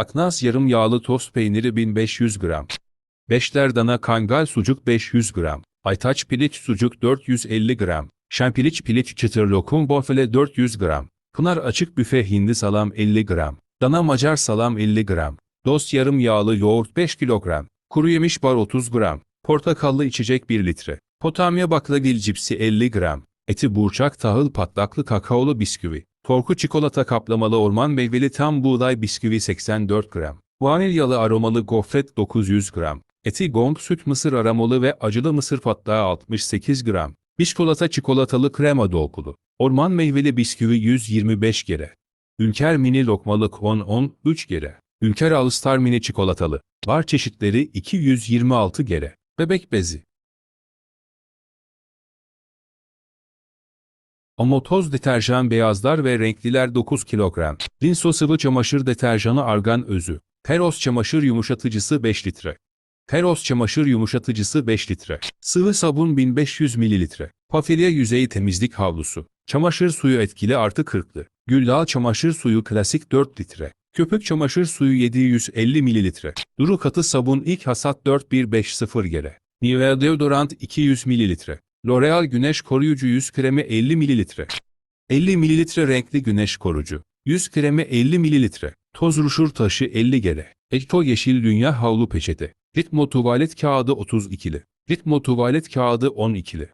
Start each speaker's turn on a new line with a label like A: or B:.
A: Aknaz yarım yağlı tost peyniri 1500 gram. Beşler dana kangal sucuk 500 gram. Aytaç piliç sucuk 450 gram. Şempiliç piliç çıtır lokum bonfile 400 gram. Pınar açık büfe hindi salam 50 gram. Dana macar salam 50 gram. Dost yarım yağlı yoğurt 5 kilogram. Kuru yemiş bar 30 gram. Portakallı içecek 1 litre. Potamya baklagil cipsi 50 gram. Eti burçak tahıl patlaklı kakaolu bisküvi. Torku çikolata kaplamalı orman meyveli tam buğday bisküvi 84 gram. Vanilyalı aromalı gofret 900 gram. Eti gong süt mısır aromalı ve acılı mısır patlağı 68 gram. Biskolata çikolatalı krema dolgulu. Orman meyveli bisküvi 125 gere. Ülker mini lokmalık 10-10, 3 gere. Ülker All Star mini çikolatalı. Bar çeşitleri 226 gere. Bebek bezi. Omo toz deterjan beyazlar ve renkliler 9 kilogram. Linso sıvı çamaşır deterjanı argan özü. Teros çamaşır yumuşatıcısı 5 litre. Teros çamaşır yumuşatıcısı 5 litre. Sıvı sabun 1500 mililitre. Pafilya yüzey temizlik havlusu. Çamaşır suyu etkili artı 40'lı. Güldağ çamaşır suyu klasik 4 litre. Köpük çamaşır suyu 750 mililitre. Duru katı sabun ilk hasat 4150 gere. Nivea deodorant 200 mililitre. L'Oreal güneş koruyucu yüz kremi 50 mililitre. 50 mililitre renkli güneş korucu. Yüz kremi 50 mililitre. Toz ruşur taşı 50 gere. Ekto yeşil dünya havlu peçete. Ritmo tuvalet kağıdı 32'li. Ritmo tuvalet kağıdı 12'li.